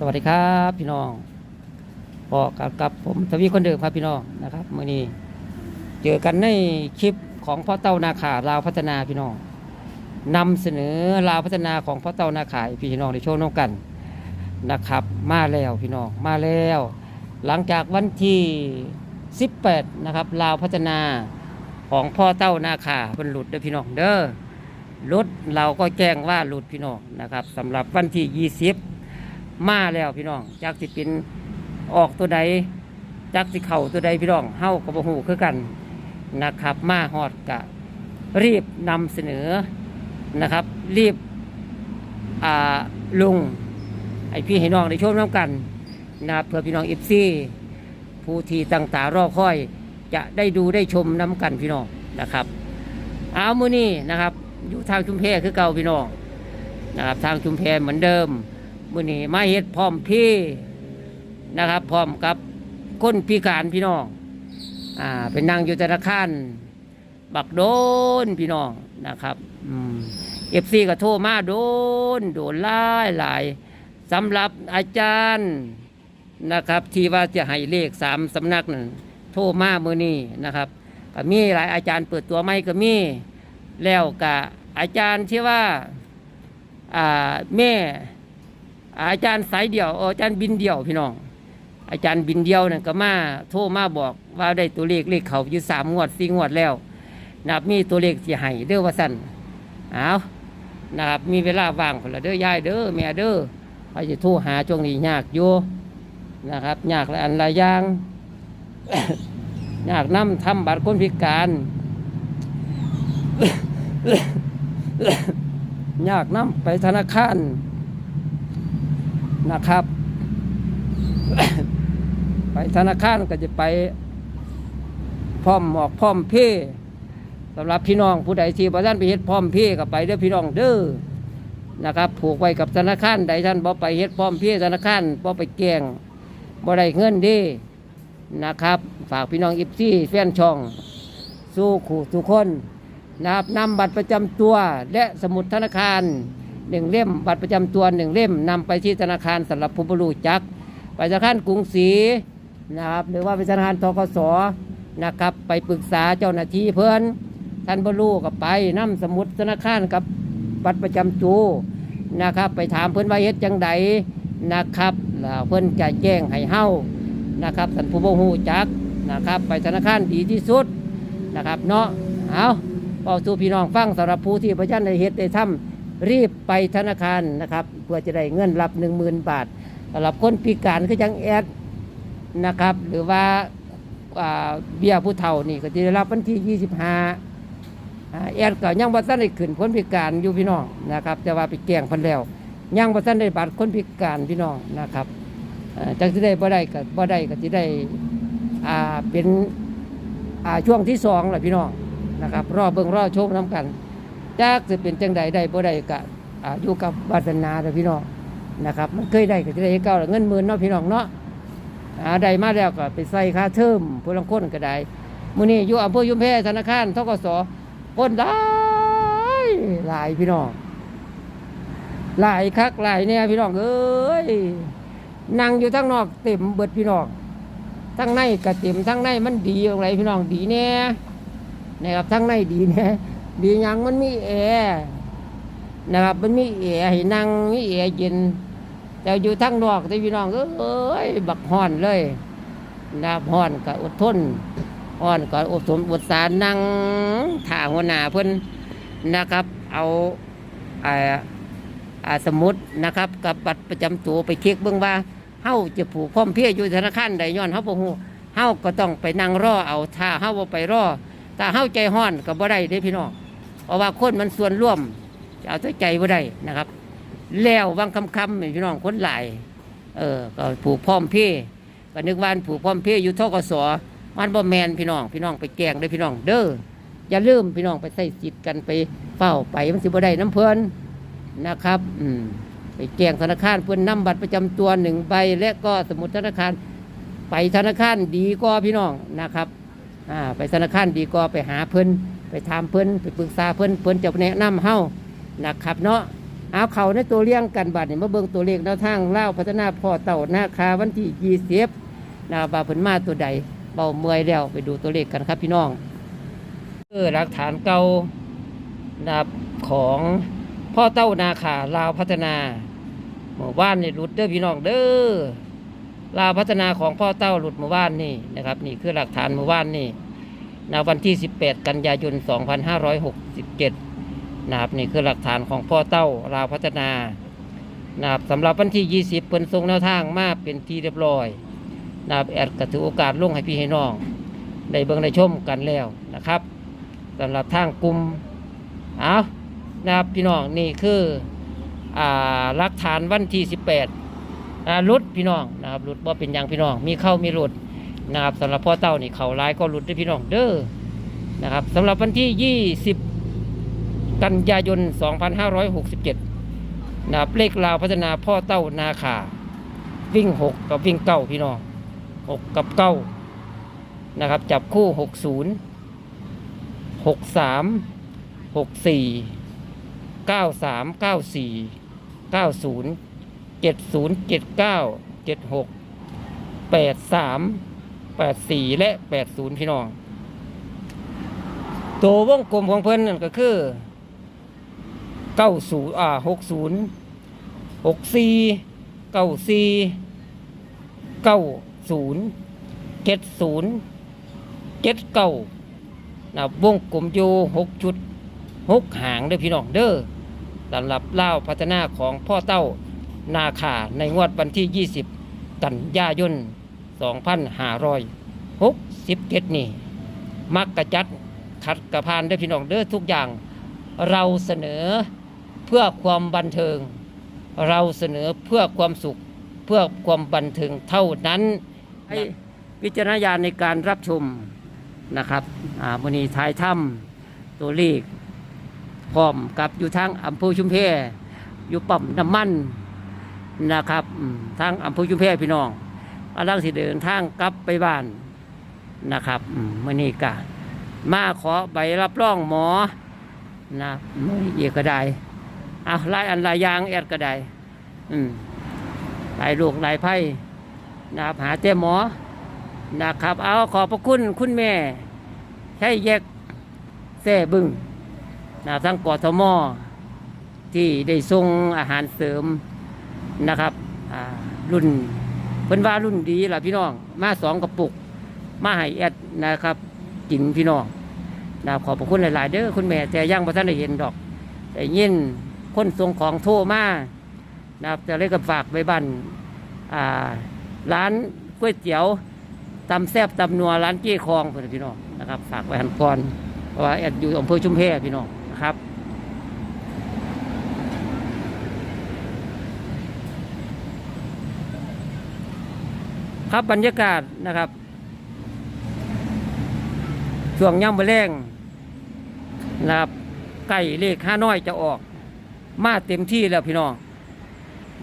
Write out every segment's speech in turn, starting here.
สวัสดีครับพี่น้องพอกับกับผมทวีคนเดิมครับพี่น้องนะครับเมื่อนี้เจอกันในคลิปของพ่อเต้านาขาลาวพัฒนาพี่น้องนำเสนอลาวพัฒนาของพ่อเต้านาขายพี่น้องในโชว์น้องกันนะครับ มาแล้วพี่น้องมาแล้ว หลังจากวันที่ 18 นะครับลาวพัฒนาของพ่อเต้านาขาเป็นหลุดเด้อพี่น้องเด้อหลุดเราก็แจ้งว่าหลุดพี่น้องนะครับสำหรับวันที่ 20 มาแล้วพี่น้องจากสิเป็นออกตัวใดจากสิเข่าตัวใดพี่น้องเฮากับบ่ฮู้คือกันนะครับ มาฮอดกะรีบนำเสนอนะครับ รีบอ่าลงไอพี่ให้น้องได้ชมน้ำกันนะครับเพื่อพี่น้องเอฟซีผู้ที่ตั้งตารอคอย จะได้ดูได้ชมน้ำกันพี่น้องนะครับ เอามือนี้นะครับ อยู่ทางชุมแพคือเก่าพี่น้องนะครับ ทางชุมแพเหมือนเดิม มื่อนี้มาเฮ็ดพร้อมพี่นะครับ พร้อมกับคนพิการพี่น้องอ่าเป็นนางอยู่ธนาคารบักโดนพี่น้องนะครับเอฟซีก็โทรมาโดน โดนหลายหลายสำหรับอาจารย์นะครับ ที่ว่าจะให้เลขสามสำนักนั่นโทรมาเมื่อนี้นะครับก็มีหลายอาจารย์เปิดตัวไม่ก็มีแล้วกับอาจารย์ที่ว่าอ่าแม่ อาจารย์สายเดียวอาจารย์บินเดียวพี่น้อง อาจารย์บินเดียวเนี่ยก็มาโทรมาบอกว่าได้ตัวเลขเลขเขาอยู่สามงวดสี่งวดแล้วนับมีตัวเลขที่ให้เด้อว่าสั่นเอานะครับมีเวลาว่างคนละเด้อยายเด้อแม่เด้อไปจะโทรหาช่วงนี้ยากอยู่นะครับยากและอันหลายอย่างยากน้ำทำบัตรคนพิการยากน้ำไปธนาคาร นะครับ ไปธนาคารก็จะไปพร้อมหมอกพร้อมเพสำหรับพี่น้องผู้ใดที่บ่ท่านไปเฮ็ดพร้อมเพก็ไปเด้อพี่น้องเด้อนะครับ ผูกไว้กับธนาคารใดท่านบ่ไปเฮ็ดพร้อมเพธนาคารบ่ไปแกงบ่ได้เงินดีนะครับ ฝากพี่น้องอิฟซี่แฟนช่อง สู้ขู่ทุกคนนะครับนำบัตรประจำตัวและสมุดธนาคาร หนึ่งเล่ม บัตรประจำตัวหนึ่งเล่มนำไปที่ธนาคารสำหรับผู้บรรลุจักไปธนาคารกรุงศรีนะครับหรือว่าไปธนาคารทกสนะครับ ไปปรึกษาเจ้าหน้าที่เพื่อนท่านบรรลุก็ไปนำสมุดธนาคารกับบัตรประจำตัวนะครับ ไปถามเพื่อนว่าเฮ็ดจังใดนะครับแล้วเพื่อนจะแจ้งให้เฮานะครับท่านผู้บรรลุจักนะครับ ไปธนาคารดีที่สุดนะครับเนาะเอาเป่าสู่พี่น้องฟังสำหรับผู้ที่ประชันได้เฮ็ดได้ทำ รีบไปธนาคารนะครับเพื่อจะได้เงินรับหนึ่งหมื่นบาทสำหรับคนพิการก็ยังแอดนะครับ หรือว่าเบี้ยผู้เฒ่านี่ก็จะได้รับวันที่ 25อ่าแอดก็ยังบ่ทันได้ขึ้นคนพิการอยู่พี่น้องนะครับ แต่ว่าไปแกล้งพันแล้วยังบ่ทันได้บัตรคนพิการพี่น้องนะครับอ่าจังสิได้บ่ได้ก็บ่ได้ก็สิได้เป็นช่วงที่สองแหละพี่น้องนะครับ รอเบิ่งรอชมน้ำกัน จากจะเป็นจังใดได้บ่ได้ก็อ่าอยู่กับวาสนาเด้อพี่น้องนะครับ มันเคยได้ก็จะได้เก่าเงินหมื่นเนาะพี่น้องเนาะได้มาแล้วก็ไปใส่ค่าเทอมผู้ลังคนก็ได้มื้อนี้อยู่อำเภอยุมแพธนาคารทกสคนหลายหลายพี่น้องหลายคักหลายเนี่ยพี่น้องเอ้ยนั่งอยู่ทั้งนอกเต็มเบิดพี่น้องทั้งในก็เต็มทั้งในมันดีอะไรพี่น้องดีแน่นะครับทั้งในดีแน่ ดีหยังมันมีแอร์นะครับ มันมีแอร์ให้นั่งมีแอร์เย็น แต่อยู่ทั้งนอกแต่พี่น้องเอ้ยบักฮ้อนเลยนะครับฮ้อนก็อดทนฮ้อนก็อดทนอดสารนั่งถ่าหัวหน้าเพิ่นนะครับ เอาอ่าสมุดนะครับกับบัตรประจำตัวไปเช็คเบิ่งว่าเฮาจะผูกพร้อมเพียอยู่ธนาคารใดย้อนเฮาบ่ฮู้เฮาก็ต้องไปนั่งรอเอาถ้าเฮาบ่ไปรอถ้าเฮาใจห้อนก็บ่ได้เด้พี่น้อง เพราะว่าคนมันส่วนร่วมจะเอาแต่ใจบ่ได้นะครับ แล้วบางคำคำพี่น้องคนหลายเออก็ผูกพร้อมเพย์ก็นึกว่าผูกพร้อมเพย์อยู่ทกสมันบ่แมนพี่น้อง พี่น้องไปแกงเด้พี่น้อง เด้ออย่าลืมพี่น้องไปใส่จิตกันไปเฝ้าไปมันสิบ่ได้น้ำเพลินนะครับอืมไปแกงธนาคารเพื่อนนำบัตรประจำตัวหนึ่งใบและก็สมุดธนาคาร ไปธนาคารดีกว่าพี่น้องนะครับอ่าไปธนาคารดีก็ไปหาเพิ่น ไปถามเพิ่นไปปรึกษาเพิ่นเพิ่นจะแนะนำเฮานะครับเนาะเอาเขาในตัวเลี้ยงกันบัดเนี่ยมาเบิ่งตัวเลขแนวทางเล่าพัฒนาพ่อเต่านาคาวันที่ยี่สิบนาบาเพิ่นมาตัวใดเบาเมื่อยแล้วไปดูตัวเลขกันครับพี่น้องเออหลักฐานเก่านะของพ่อเต้านาคาลาวพัฒนาหมู่บ้านนี่หลุดเด้อพี่น้องเด้อลาวพัฒนาของพ่อเต้าหลุดหมู่บ้านนี่นะครับ นี่คือหลักฐานหมู่บ้านนี่ นะวันที่ 18 กันยายน 2567นะครับนี่คือหลักฐานของพ่อเต้าลาวพัฒนานะครับสำหรับวันที่ 20 เปิ้นทรงแนวทางมาเป็นที่เรียบร้อยนะครับแอดก็ถือโอกาสลงให้พี่ให้น้องได้เบิ่งได้ชมกันแล้วนะครับสำหรับทางกลุ่มเอานะครับพี่น้องนี่คืออ่าหลักฐานวันที่ 18อ่ารุดพี่น้องนะครับรุดว่าเป็นหยังพี่น้องมีเข้ามีหลุด นะครับสำหรับพ่อเต้านี่เขาร้ายก็หลุดได้พี่น้องเด้อนะครับสำหรับวันที่ 20 กันยายน 2567นะครับเลขลาวพัฒนาพ่อเต้านาขาวิ่ง 6 กับวิ่งเก้าพี่น้อง6 กับเก้านะครับจับคู่ 60 63 64 93 94 90 70 79 76 83 84 และ 80 พี่น้อง ตัววงกลมของเพิ่นนั่นก็คือเก้าศูนย์อ่าหกศูนย์หกสี่เก้าสี่เก้าศูนย์เจ็ดศูนย์เจ็ดเก้านะวงกลมอยู่หกจุดหกหางเด้อพี่น้องเด้อสำหรับเล่าพัฒนาของพ่อเต้านาคาในงวดวันที่ 20 กันยายน 2567 นี่มักกระจัดขัดกระพานได้อพี่น้องเด้อทุกอย่าง เราเสนอเพื่อความบันเทิง เราเสนอเพื่อความสุขเพื่อความบันเทิงเท่านั้นให้วิจารณญาณในการรับชมนะครับอ่ามณีทายถ้ำตัวเลขพร้อมกับอยู่ทางอำเภอชุมเพอยู่ปั๊มน้ำมันนะครับทางอำเภอชุมเพพี่น้อง กำลังสิเดินทางกลับไปบ้านนะครับอืมมณีกามาขอใบรับรองหมอนะไม่เอียกก็ได้เอาลายอันลายยางแอดก็ได้อืมลายลูกลายไพ่นะครับหาเจ้หมอนะครับ เอาขอบพระคุณคุณแม่ใช้แยกแท่บึงนะทั้งกอทมที่ได้ส่งอาหารเสริมนะครับอ่ารุ่น เพิ่นว่ารุ่นดีล่ะพี่น้อง มาสองกระปุก มาให้แอดนะครับกินพี่น้องนะครับขอบพระคุณหลาย ๆ เด้อคุณแม่แต่ยังบ่ทันได้เห็นดอก แต่ยินคนส่งของโทมานะครับจะเลยกับฝากไว้บ้านอ่าร้านก๋วยเตี๋ยวตำแซบตำนัวร้านเจ๊คองเพื่อนพี่น้องนะครับ ฝากไว้หันก่อนเพราะว่าแอดอยู่อำเภอชุมแพพี่น้องนะครับ ครับบรรยากาศนะครับช่วงย่ำมะแรงนะครับใกล้เลขห้าน้อยจะออก มาเต็มที่แล้วพี่น้อง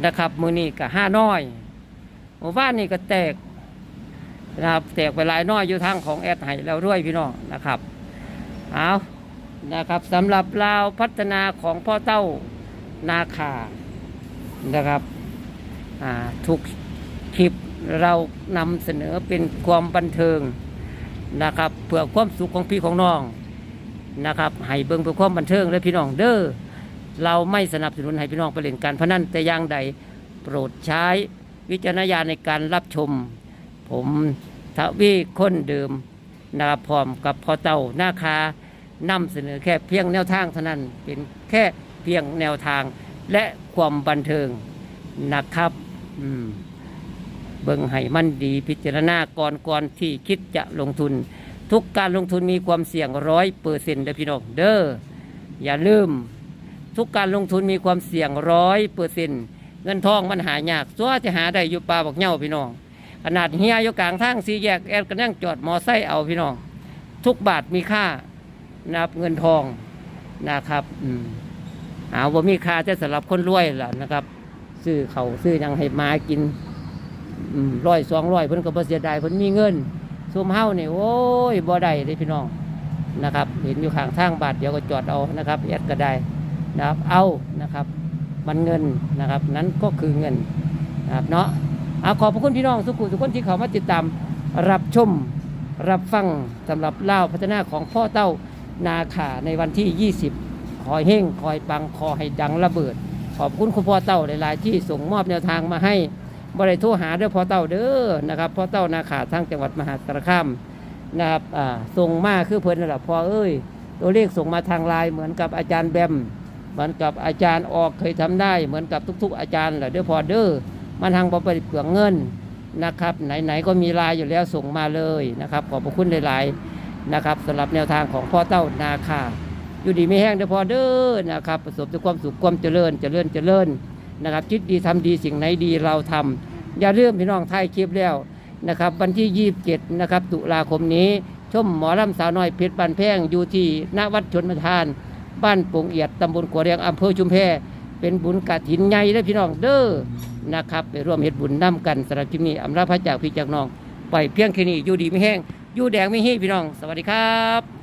นะครับ มือนี้กับห้าน้อยหมู่บ้านนี่ก็แตกนะครับแตกไปหลายน้อยอยู่ทางของแอดไห้แล้วด้วยพี่น้องนะครับเอานะครับสำหรับลาวพัฒนาของพ่อเต้านาคานะครับ อ่าทุกคลิป เรานำเสนอเป็นความบันเทิงนะครับเพื่อความสุขของพี่ของน้องนะครับให้เบิ่งเพื่อความบันเทิงและพี่น้องเด้อเราไม่สนับสนุนให้พี่น้องไปเล่นการพนันแต่อย่างใดโปรดใช้วิจารณญาณในการรับชม ผมทวีค้นเดิมนะครับพร้อมกับพอเต่าหน้าคานำเสนอแค่เพียงแนวทางเท่านั้นเป็นแค่เพียงแนวทางและความบันเทิงนะครับ อืม เบิ่งให้มันดีพิจารณาก่อนก่อนที่คิดจะลงทุน ทุกการลงทุนมีความเสี่ยงร้อยเปอร์เซ็นต์เด้อพี่น้องเด้ออย่าลืม ทุกการลงทุนมีความเสี่ยงร้อยเปอร์เซ็นต์เงินทองมันหายากซัวจะหาได้อยู่ป่าบอกเหย้าพี่น้อง ขนาดเฮียอยู่กลางทางสีแยกแอดก็นั่งจอดมอไซค์เอาพี่น้อง ทุกบาทมีค่านะครับเงินทองนะครับอืมหาว่ามีค่าจะสำหรับคนรวยล่ะนะครับ ซื้อเขาซื้อยังให้มากิน ร้อยสองร้อยเพิ่นก็บ่เสียดายเพิ่นมีเงินซุ่มเฮาเนี่โอ้ยบ่ได้เด้พี่น้องนะครับ เห็นอยู่ข้างทางบาทเดี๋ยวก็จอดเอานะครับแอดก็ได้นะครับเอานะครับมันเงินนะครับ นั้นก็คือเงินนะครับเนาะเอาขอบพระคุณพี่น้องทุกคนทุกคนที่เขามาติดตามรับชมรับฟังสำหรับเล่าพัฒนาของพ่อเต้านาขาในวันที่ 20 คอยเฮ่งคอยปังคอให้ดังระเบิด ขอบคุณคุณพ่อเต้าหลาย ๆ ที่ส่งมอบแนวทางมาให้ บริโทรหาเด้อพ่อเต้าเด้อนะครับพ่อเต้านาขาทางจังหวัดมหาสารคามนะครับส่งมาคือเพิ่นนั่นแหละพ่อเอ้ย ตัวเลขส่งมาทางไลน์เหมือนกับอาจารย์แบมเหมือนกับอาจารย์ออกเคยทำได้ เหมือนกับทุก ๆ อาจารย์แหละเด้อพอเด้อมันทางบริเปลืองเงินนะครับไหนๆก็มีไลน์อยู่แล้วส่งมาเลยนะครับขอบพระคุณหลายๆนะครับสำหรับแนวทางของพ่อเต้านาคาอยู่ดีไม่แห้งเด้อพอเด้อนะครับประสบด้วยความสุขความเจริญเจริญเจริญ นะครับคิดดีทำดีสิ่งไหนดีเราทำอย่าลืมพี่น้องไทยคลิปแล้วนะครับ วันที่ 27 นะครับ ตุลาคมนี้ ชมหมอลำสาวน้อยเพชรบันแพงอยู่ที่ณวัดชนประทาน บ้านปงเอียดตำบลกัวเรียงอำเภอชุมแพเป็นบุญกะถินใหญ่เด้อพี่น้องเด้อนะครับไปร่วมเฮ็ดบุญนํกันสำหรับคลิปนี้อำลาพระจากพี่จากน้อง ไปเพียงแค่นี้อยู่ดีไม่แห้งอยู่แดงไม่แห้พี่น้อง สวัสดีครับ